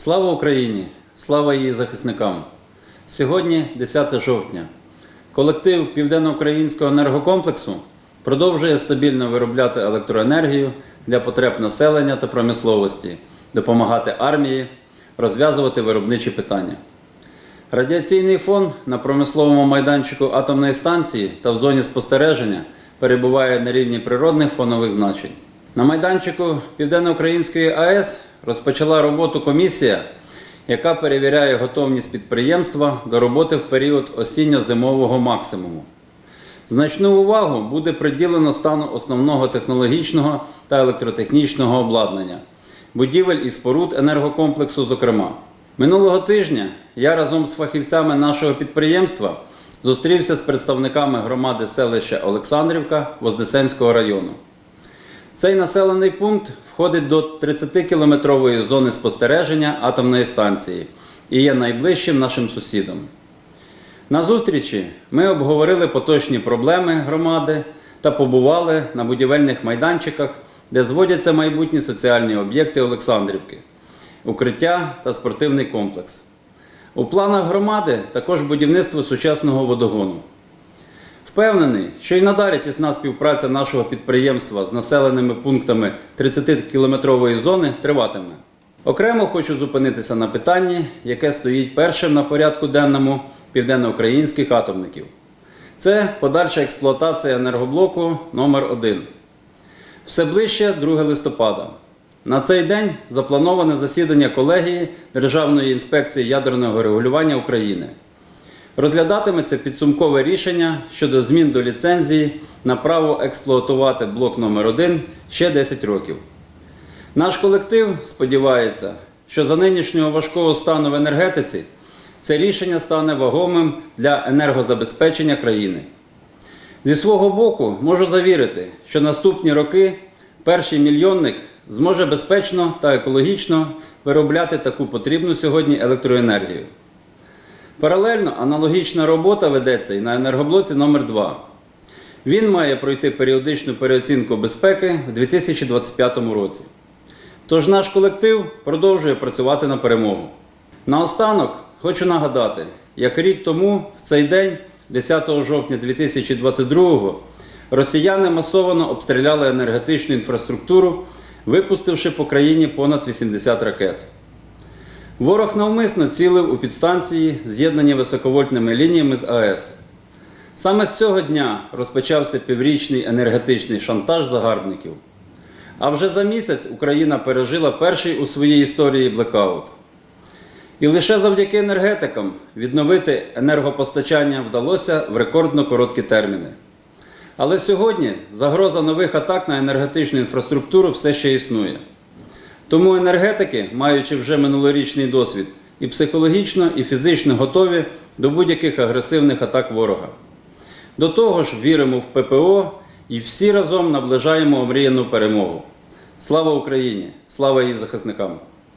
Слава Україні! Слава її захисникам! Сьогодні 10 жовтня. Колектив Південноукраїнського енергокомплексу продовжує стабільно виробляти електроенергію для потреб населення та промисловості, допомагати армії, розв'язувати виробничі питання. Радіаційний фон на промисловому майданчику атомної станції та в зоні спостереження перебуває на рівні природних фонових значень. На майданчику Південноукраїнської АЕС розпочала роботу комісія, яка перевіряє готовність підприємства до роботи в період осінньо-зимового максимуму. Значну увагу буде приділено стану основного технологічного та електротехнічного обладнання, будівель і споруд енергокомплексу, зокрема. Минулого тижня я разом з фахівцями нашого підприємства зустрівся з представниками громади селища Олександрівка Вознесенського району. Цей населений пункт входить до 30-кілометрової зони спостереження атомної станції і є найближчим нашим сусідом. На зустрічі ми обговорили поточні проблеми громади та побували на будівельних майданчиках, де зводяться майбутні соціальні об'єкти Олександрівки, укриття та спортивний комплекс. У планах громади також будівництво сучасного водогону. Впевнений, що й надалі тісна співпраця нашого підприємства з населеними пунктами 30-кілометрової зони триватиме. Окремо хочу зупинитися на питанні, яке стоїть першим на порядку денному південноукраїнських атомників. Це подальша експлуатація енергоблоку номер 1 Все ближче 2 листопада. На цей день заплановане засідання колегії Державної інспекції ядерного регулювання України. Розглядатиметься підсумкове рішення щодо змін до ліцензії на право експлуатувати блок номер 1 ще 10 років. Наш колектив сподівається, що за нинішнього важкого стану в енергетиці це рішення стане вагомим для енергозабезпечення країни. Зі свого боку, можу завірити, що наступні роки перший мільйонник зможе безпечно та екологічно виробляти таку потрібну сьогодні електроенергію. Паралельно аналогічна робота ведеться і на енергоблоці номер 2 Він має пройти періодичну переоцінку безпеки в 2025 році. Тож наш колектив продовжує працювати на перемогу. Наостанок хочу нагадати, як рік тому, в цей день, 10 жовтня 2022 росіяни масово обстріляли енергетичну інфраструктуру, випустивши по країні понад 80 ракет. Ворог навмисно цілив у підстанції, з'єднані високовольтними лініями з АЕС. Саме з цього дня розпочався піврічний енергетичний шантаж загарбників. А вже за місяць Україна пережила перший у своїй історії блекаут. І лише завдяки енергетикам відновити енергопостачання вдалося в рекордно короткі терміни. Але сьогодні загроза нових атак на енергетичну інфраструктуру все ще існує. Тому енергетики, маючи вже минулорічний досвід, і психологічно, і фізично готові до будь-яких агресивних атак ворога. До того ж, віримо в ППО і всі разом наближаємо омріяну перемогу. Слава Україні! Слава її захисникам!